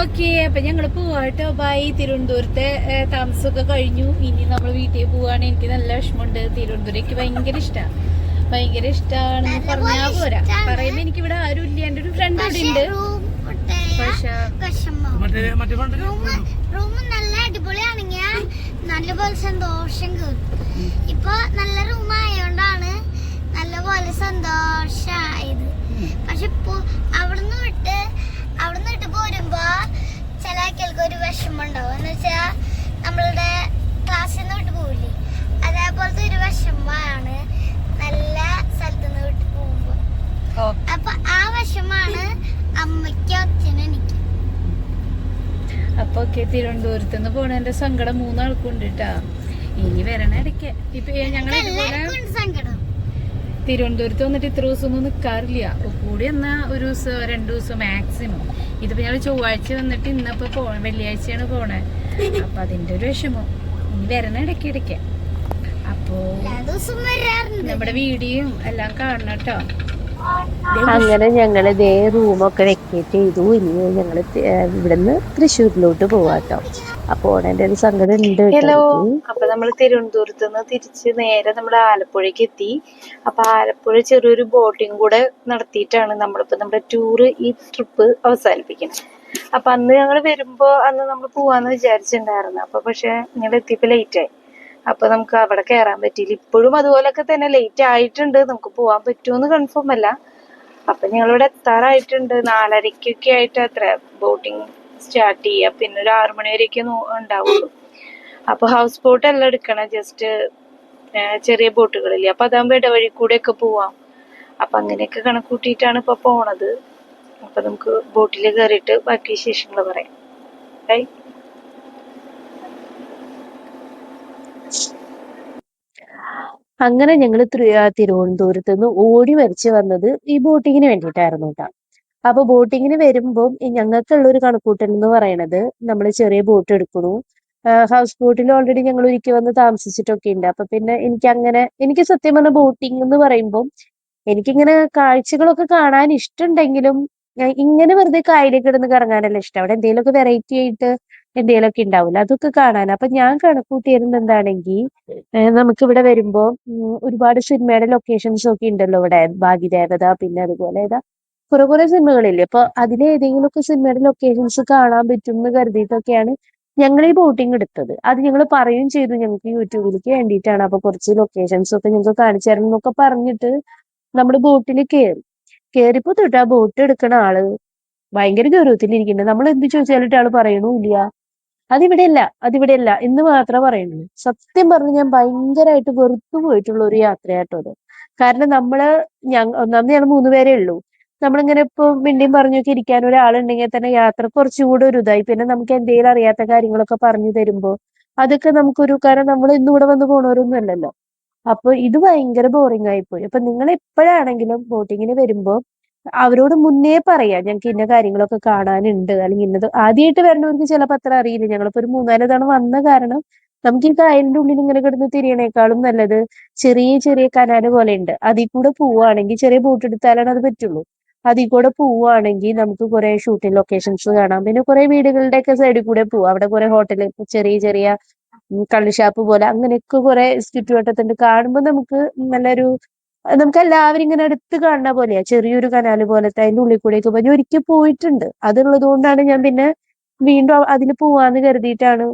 Okay അപ്പൊ ഞങ്ങൾ പോവാട്ടോ. ബൈ തിരുവനന്തപുരത്തെ താമസമൊക്കെ കഴിഞ്ഞു. ഇനി നമ്മൾ വീട്ടിൽ പോവാണ്. എനിക്ക് നല്ല വിഷമമുണ്ട്. തിരുവനന്തപുരം എനിക്ക് ഭയങ്കര ഇഷ്ടമാണ് ഭയങ്കര ഇഷ്ടമാണെന്ന് പറഞ്ഞാൽ പോരാ. പറയുമ്പോ എനിക്ക് ഇവിടെ ആരും ഇല്ല. എന്റെ ഒരു ഫ്രണ്ട് ഇവിടെ ഉണ്ട് റൂം നല്ല അടിപൊളിയാണെങ്കിൽ നല്ലപോലെ സന്തോഷം ഇപ്പൊ നല്ല റൂം ആയതുകൊണ്ടാണ് നല്ലപോലെ സന്തോഷായത് പക്ഷെ ഇപ്പൊ അവിടുന്ന് വിട്ട് അവിടുന്ന് വിട്ട് പോരുമ്പോ ചില ആൾക്കാർക്ക് ഒരു വിഷമം ഉണ്ടാവും എന്ന് വെച്ചാ നമ്മളുടെ ക്ലാസ്സിൽ നിന്ന് വിട്ട് പോവില്ലേ അതേപോലത്തെ ഒരു വിഷമമാണ് നല്ല സ്ഥലത്ത് നിന്ന് വിട്ട് പോകുമ്പോ. അപ്പൊ ആ വിഷമാണ് അമ്മയ്ക്കും അച്ഛനും എനിക്ക്. അപ്പൊ ഒക്കെ തിരുവനന്തപുരത്ത് നിന്ന് പോണതിന്റെ സങ്കടം മൂന്നാൾക്കും ഉണ്ട് കേട്ടാ ഇനി വരണ ഇടയ്ക്ക്. ഇപ്പൊ ഞങ്ങൾ സങ്കടം. തിരുവനന്തപുരത്ത് വന്നിട്ട് ഇത്ര ദിവസം ഒന്നും നിൽക്കാറില്ല കൂടി എന്നാ ഒരു ദിവസം രണ്ടു ദിവസം മാക്സിമം ഇതിപ്പോ ഞങ്ങൾ ചൊവ്വാഴ്ച വന്നിട്ട് ഇന്നിപ്പോ പോ വെള്ളിയാഴ്ചയാണ് പോണേ. അപ്പൊ അതിന്റെ ഒരു വിഷമം. ഇനി വരണ ഇടയ്ക്ക് ഇടയ്ക്ക്. അപ്പോ നമ്മുടെ വീഡിയോയും എല്ലാം കാണണം കേട്ടോ അങ്ങനെ ഞങ്ങൾ ഇതേ റൂമൊക്കെ വെക്കേറ്റ് ചെയ്തു. ഇനി ഞങ്ങൾ ഇവിടുന്ന് തൃശ്ശൂരിലോട്ട് പോവാട്ടോ അപ്പൊ ഓണേന്റെ ഒരു സങ്കടം ഉണ്ട് ഹലോ. അപ്പൊ നമ്മൾ തിരുവനന്തപുരത്ത് നിന്ന് തിരിച്ച് നേരെ നമ്മൾ ആലപ്പുഴയ്ക്ക് എത്തി. അപ്പൊ ആലപ്പുഴ ചെറിയൊരു ബോട്ടിംഗ് കൂടെ നടത്തിയിട്ടാണ് നമ്മളിപ്പോ നമ്മുടെ ടൂറ് ഈ ട്രിപ്പ് അവസാനിപ്പിക്കുന്നത്. അപ്പൊ അന്ന് ഞങ്ങൾ വരുമ്പോ അന്ന് നമ്മൾ പോവാന്ന് വിചാരിച്ചിട്ടുണ്ടായിരുന്നു. അപ്പൊ പക്ഷെ ഞങ്ങൾ എത്തിയപ്പോ ലേറ്റ് ആയി. അപ്പൊ നമുക്ക് അവിടെ കയറാൻ പറ്റിയില്ല. ഇപ്പോഴും അതുപോലൊക്കെ തന്നെ ലേറ്റ് ആയിട്ടുണ്ട്. നമുക്ക് പോവാൻ പറ്റുമെന്ന് കൺഫേം അല്ല. അപ്പൊ ഞങ്ങളിവിടെ എത്താറായിട്ടുണ്ട്. നാലരയ്ക്കൊക്കെ ആയിട്ട് അത്ര ബോട്ടിംഗ് സ്റ്റാർട്ട് ചെയ്യുക പിന്നെ ഒരു ആറു മണി വരെയൊക്കെ ഉണ്ടാവുള്ളൂ. അപ്പൊ ഹൗസ് ബോട്ട് എല്ലാം എടുക്കണം. ജസ്റ്റ് ചെറിയ ബോട്ടുകളില്ലേ. അപ്പൊ അതാകുമ്പോ ഇടവഴി കൂടെ ഒക്കെ പോവാം. അപ്പൊ അങ്ങനെയൊക്കെ കണക്കൂട്ടിയിട്ടാണ് ഇപ്പൊ പോണത്. അപ്പൊ നമുക്ക് ബോട്ടിൽ കയറിയിട്ട് ബാക്കി വിശേഷങ്ങൾ പറയാം. ബൈ അങ്ങനെ ഞങ്ങൾ തിരുവനന്തപുരത്ത് നിന്ന് ഓടി വരച്ച് വന്നത് ഈ ബോട്ടിങ്ങിന് വേണ്ടിയിട്ടായിരുന്നു കേട്ടോ അപ്പൊ ബോട്ടിങ്ങിന് വരുമ്പോൾ ഞങ്ങൾക്കുള്ള ഒരു കണക്കൂട്ടൽ എന്ന് പറയണത് നമ്മൾ ചെറിയ ബോട്ട് എടുക്കണു ഹൗസ് ബോട്ടിൽ ഓൾറെഡി ഞങ്ങൾ ഒരിക്കൽ വന്ന് താമസിച്ചിട്ടൊക്കെ ഉണ്ട്. അപ്പൊ പിന്നെ എനിക്ക് അങ്ങനെ എനിക്ക് സത്യം പറഞ്ഞ ബോട്ടിംഗ് എന്ന് പറയുമ്പോൾ എനിക്കിങ്ങനെ കാഴ്ചകളൊക്കെ കാണാൻ ഇഷ്ടമുണ്ടെങ്കിലും ഞാൻ ഇങ്ങനെ വെറുതെ കായലിൽ കിടന്ന് കറങ്ങാനല്ല ഇഷ്ടം. അവിടെ എന്തെങ്കിലുമൊക്കെ വെറൈറ്റി ആയിട്ട് എന്തെങ്കിലുമൊക്കെ ഉണ്ടാവില്ല അതൊക്കെ കാണാൻ അപ്പൊ ഞാൻ കണക്കൂട്ടിയിരുന്നത് എന്താണെങ്കിൽ നമുക്ക് ഇവിടെ വരുമ്പോ ഒരുപാട് സിനിമയുടെ ലൊക്കേഷൻസ് ഒക്കെ ഉണ്ടല്ലോ ഇവിടെ. ഭാഗ്യദേവത പിന്നെ അതുപോലെ ഏതാ കുറെ കുറെ സിനിമകളില്ലേ? അപ്പൊ അതിലെ ഏതെങ്കിലുമൊക്കെ സിനിമയുടെ ലൊക്കേഷൻസ് കാണാൻ പറ്റും എന്ന് കരുതിയിട്ടൊക്കെയാണ് ഞങ്ങൾ ഈ ബോട്ടിംഗ് എടുത്തത്. അത് ഞങ്ങൾ പറയുകയും ചെയ്തു ഞങ്ങൾക്ക് യൂട്യൂബിലേക്ക് വേണ്ടിയിട്ടാണ്. അപ്പൊ കുറച്ച് ലൊക്കേഷൻസ് ഒക്കെ ഞങ്ങൾക്ക് കാണിച്ചു തരണം എന്നൊക്കെ പറഞ്ഞിട്ട് നമ്മൾ ബോട്ടിൽ കയറി. കയറിപ്പോ തൊട്ട് ആ ബോട്ട് എടുക്കണ ആൾ. ഭയങ്കര ഗൗരവത്തിലിരിക്കുന്നുണ്ട്. നമ്മൾ എന്ത് ചോദിച്ചാലിട്ട് ആൾ പറയണമില്ല അതിവിടെയല്ല അതിവിടെയല്ല എന്ന് മാത്രമേ പറയുന്നുള്ളൂ. സത്യം പറഞ്ഞ് ഞാൻ ഭയങ്കരമായിട്ട് വെറുത്തു പോയിട്ടുള്ള ഒരു യാത്രയാട്ടോ അത്. കാരണം നമ്മൾ ഞങ്ങ ഒന്നാമത് ഞങ്ങൾ മൂന്ന് പേരേ ഉള്ളൂ. നമ്മളിങ്ങനെ ഇപ്പൊ മിണ്ടിയും പറഞ്ഞൊക്കെ ഇരിക്കാൻ ഒരാളുണ്ടെങ്കിൽ തന്നെ യാത്ര കുറച്ചുകൂടെ ഒരു ഇതായി. പിന്നെ നമുക്ക് എന്തെങ്കിലും അറിയാത്ത കാര്യങ്ങളൊക്കെ പറഞ്ഞു തരുമ്പോ അതൊക്കെ നമുക്കൊരു കാരണം നമ്മൾ ഇന്ന് ഇവിടെ വന്ന് പോണവരൊന്നും അല്ലല്ലോ. അപ്പൊ ഇത് ഭയങ്കര ബോറിംഗ് ആയിപ്പോയി അപ്പൊ നിങ്ങൾ എപ്പോഴാണെങ്കിലും ബോട്ടിങ്ങിന് വരുമ്പോ അവരോട് മുന്നേ പറയാം ഞങ്ങൾക്ക് ഇന്ന കാര്യങ്ങളൊക്കെ കാണാനുണ്ട്. അല്ലെങ്കിൽ ഇന്നത് ആദ്യമായിട്ട് വരണവർക്ക് ചിലപ്പോ അത്ര അറിയില്ല. ഞങ്ങളിപ്പോ ഒരു മൂന്നാൽ തവണ വന്ന കാരണം നമുക്ക് ഈ കായലിന്റെ ഉള്ളിൽ ഇങ്ങനെ കിടന്ന് തിരിയണേക്കാളും നല്ലത് ചെറിയ ചെറിയ കനാല് പോലെ ഉണ്ട് അതിൽ കൂടെ പോവുകയാണെങ്കിൽ ചെറിയ ബോട്ട് എടുത്താലാണ് അത് പറ്റുള്ളൂ. അതിൽ കൂടെ പോവുകയാണെങ്കിൽ നമുക്ക് കുറെ ഷൂട്ടിംഗ് ലൊക്കേഷൻസ് കാണാം. പിന്നെ കുറെ വീടുകളുടെ ഒക്കെ സൈഡിൽ കൂടെ പോവാം. അവിടെ കുറെ ഹോട്ടൽ ചെറിയ ചെറിയ കള്ളുഷാപ്പ് പോലെ അങ്ങനെയൊക്കെ കുറെ ചുറ്റുവട്ടത്തുണ്ട് കാണുമ്പോൾ നമുക്ക് നല്ലൊരു നമുക്ക് എല്ലാവരും ഇങ്ങനെ അടുത്ത് കാണുന്ന പോലെയാ. ചെറിയൊരു കനാല് പോലത്തെ അതിന്റെ ഉള്ളിൽ കൂടെയൊക്കെ പോയി. ഒരിക്കൽ പോയിട്ടുണ്ട്. അതുള്ളത് കൊണ്ടാണ് ഞാൻ പിന്നെ വീണ്ടും അതിൽ പോവാന്ന് കരുതിയിട്ടാണ്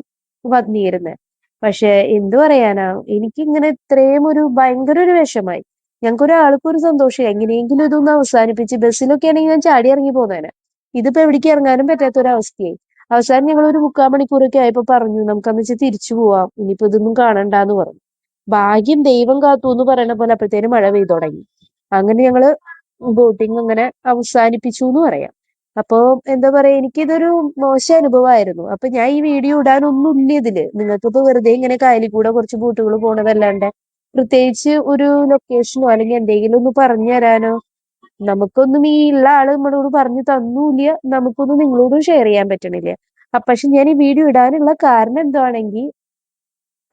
വന്നിരുന്നത് പക്ഷെ എന്തു പറയാനാ എനിക്കിങ്ങനെ ഇത്രയും ഒരു ഭയങ്കര ഒരു വിഷമായി. ഞങ്ങൾക്ക് ഒരാൾക്കും ഒരു സന്തോഷം എങ്ങനെയെങ്കിലും ഇതൊന്ന് അവസാനിപ്പിച്ച് ബസ്സിലൊക്കെ ആണെങ്കിൽ ഞാൻ ചാടി ഇറങ്ങി പോന്നേനെ. ഇതിപ്പോ എവിടേക്ക് ഇറങ്ങാനും പറ്റാത്ത ഒരു അവസ്ഥയായി അവസാനം ഞങ്ങൾ ഒരു മുക്കാൽ മണിക്കൂറൊക്കെ ആയപ്പോ പറഞ്ഞു നമുക്കന്ന് വെച്ചാൽ തിരിച്ചു പോവാം. ഇനിയിപ്പോ ഇതൊന്നും കാണണ്ടെന്ന് പറഞ്ഞു. ഭാഗ്യം ദൈവം കാത്തു എന്ന് പറയുന്ന പോലെ അപ്പോഴത്തേനും മഴ പെയ്തു തുടങ്ങി. അങ്ങനെ ഞങ്ങൾ ബോട്ടിങ് അങ്ങനെ അവസാനിപ്പിച്ചു എന്ന് പറയാം. അപ്പോ എന്താ പറയാ എനിക്കിതൊരു മോശം അനുഭവമായിരുന്നു അപ്പൊ ഞാൻ ഈ വീഡിയോ ഇടാനൊന്നും ഇല്ല ഇതിൽ നിങ്ങൾക്കിപ്പോ വെറുതെ ഇങ്ങനെ കായലിൽ കൂടെ കുറച്ച് ബോട്ടുകൾ പോണതല്ലാണ്ട് പ്രത്യേകിച്ച് ഒരു ലൊക്കേഷനോ അല്ലെങ്കിൽ എന്തെങ്കിലും ഒന്ന് പറഞ്ഞു തരാനോ? നമുക്കൊന്നും ഈ ഉള്ള ആൾ നമ്മളോട് പറഞ്ഞു തന്നൂല്ല. നമുക്കൊന്നും നിങ്ങളോടും ഷെയർ ചെയ്യാൻ പറ്റണില്ല. പക്ഷെ ഞാൻ ഈ വീഡിയോ ഇടാനുള്ള കാരണം എന്താണെങ്കിൽ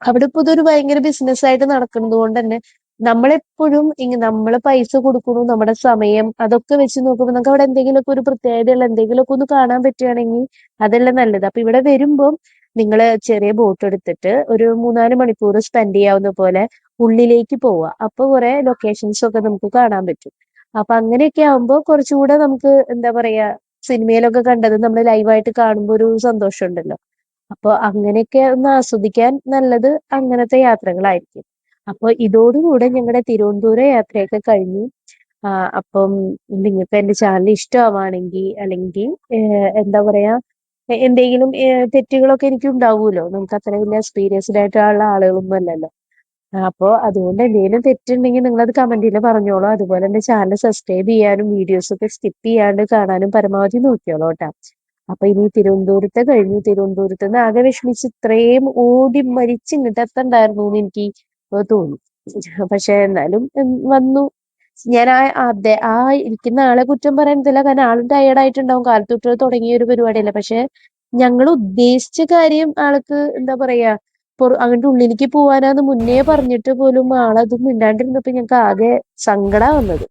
അവിടെ ഇപ്പൊ ഇതൊരു ഭയങ്കര ബിസിനസ് ആയിട്ട് നടക്കുന്നത് കൊണ്ട് തന്നെ നമ്മളെപ്പോഴും ഇങ്ങ നമ്മൾ പൈസ കൊടുക്കണു നമ്മുടെ സമയം അതൊക്കെ വെച്ച് നോക്കുമ്പോൾ നമുക്ക് അവിടെ എന്തെങ്കിലുമൊക്കെ ഒരു പ്രത്യേകതയുള്ള എന്തെങ്കിലുമൊക്കെ ഒന്ന് കാണാൻ പറ്റുകയാണെങ്കിൽ അതെല്ലാം നല്ലത്. അപ്പൊ ഇവിടെ വരുമ്പം നിങ്ങൾ ചെറിയ ബോട്ട് എടുത്തിട്ട് ഒരു മൂന്നാൽ മണിക്കൂർ സ്പെൻഡ് ചെയ്യാവുന്ന പോലെ ഉള്ളിലേക്ക് പോവുക. അപ്പൊ കുറെ ലൊക്കേഷൻസ് ഒക്കെ നമുക്ക് കാണാൻ പറ്റും. അപ്പൊ അങ്ങനെയൊക്കെ ആവുമ്പോ കുറച്ചുകൂടെ നമുക്ക് എന്താ പറയാ സിനിമയിലൊക്കെ കണ്ടത് നമ്മൾ ലൈവായിട്ട് കാണുമ്പോ ഒരു സന്തോഷം ഉണ്ടല്ലോ അപ്പൊ അങ്ങനെയൊക്കെ ഒന്ന് ആസ്വദിക്കാൻ നല്ലത് അങ്ങനത്തെ യാത്രകളായിരിക്കും. അപ്പൊ ഇതോടുകൂടെ ഞങ്ങളുടെ തിരുവനന്തപുരം യാത്രയൊക്കെ കഴിഞ്ഞു. അപ്പം നിങ്ങൾക്ക് എന്റെ ചാനൽ ഇഷ്ടമാവാണെങ്കിൽ അല്ലെങ്കിൽ എന്താ പറയാ എന്തെങ്കിലും തെറ്റുകളൊക്കെ എനിക്ക് ഉണ്ടാവുമല്ലോ. നമുക്ക് അത്ര വലിയ എക്സ്പീരിയൻസ്ഡ് ആയിട്ടുള്ള ആളുകളൊന്നും അല്ലല്ലോ. അപ്പോ അതുകൊണ്ട് എന്തെങ്കിലും തെറ്റുണ്ടെങ്കിൽ നിങ്ങൾ അത് കമന്റിൽ പറഞ്ഞോളൂ. അതുപോലെ തന്നെ ചാനൽ സബ്സ്ക്രൈബ് ചെയ്യാനും വീഡിയോസ് ഒക്കെ സ്കിപ്പ് ചെയ്യാണ്ട് കാണാനും പരമാവധി നോക്കിയോളൂ കേട്ടോ അപ്പൊ ഇനി തിരുവനന്തപുരത്തെ കഴിഞ്ഞു. തിരുവനന്തപുരത്ത് നിന്ന് ആകെ വിഷമിച്ച് ഇത്രയും ഓടി മരിച്ചു ഇങ്ങോട്ട് എത്തണ്ടായിരുന്നു എന്ന് എനിക്ക് തോന്നി. പക്ഷെ എന്നാലും വന്നു. ഞാൻ ആ അതെ ആ ഇരിക്കുന്ന ആളെ കുറ്റം പറയുന്നില്ല കാരണം ആളും ടയേർഡ് ആയിട്ടുണ്ടാവും. കാലത്തൊട്ട് തുടങ്ങിയ ഒരു പരിപാടിയല്ല. പക്ഷെ ഞങ്ങൾ ഉദ്ദേശിച്ച കാര്യം ആൾക്ക് എന്താ പറയാ പൊറ- അങ്ങോട്ട് ഉള്ളിലേക്ക് പോവാനാന്ന് മുന്നേ പറഞ്ഞിട്ട് പോലും ആളത് മിണ്ടാണ്ടിരുന്നപ്പോ ഞങ്ങൾക്ക് ആകെ സങ്കട വന്നത്.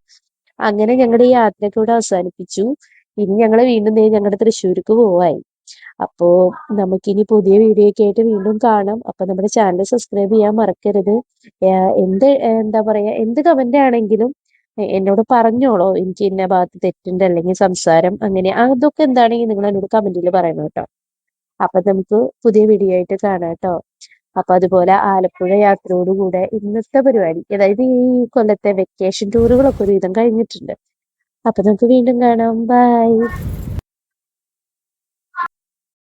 അങ്ങനെ ഞങ്ങളുടെ ഈ യാത്രയൊക്കെ ഇവിടെ അവസാനിപ്പിച്ചു. ഇനി ഞങ്ങൾ വീണ്ടും ദേ ഞങ്ങളുടെ തൃശ്ശൂർക്ക് പോവായി. അപ്പോ നമുക്കിനി പുതിയ വീഡിയോ ഒക്കെ ആയിട്ട് വീണ്ടും കാണാം. അപ്പൊ നമ്മുടെ ചാനൽ സബ്സ്ക്രൈബ് ചെയ്യാൻ മറക്കരുത്. എന്ത് എന്താ പറയാ എന്ത് കമന്റ് ആണെങ്കിലും എന്നോട് പറഞ്ഞോളോ. എനിക്ക് ഇന്ന ഭാഗത്ത് തെറ്റുണ്ട് അല്ലെങ്കിൽ സംസാരം അങ്ങനെ അതൊക്കെ എന്താണെങ്കിൽ നിങ്ങൾ എന്നോട് കമന്റിൽ പറയണം കേട്ടോ. അപ്പൊ നമുക്ക് പുതിയ വീഡിയോ ആയിട്ട് കാണാം കേട്ടോ. അപ്പൊ അതുപോലെ ആലപ്പുഴ യാത്രയോടുകൂടെ ഇന്നത്തെ പരിപാടി അതായത് ഈ കൊല്ലത്തെ വെക്കേഷൻ ടൂറുകളൊക്കെ ഒരുവിധം കഴിഞ്ഞിട്ടുണ്ട്. അപ്പൊ നമുക്ക് വീണ്ടും കാണാം. ബൈ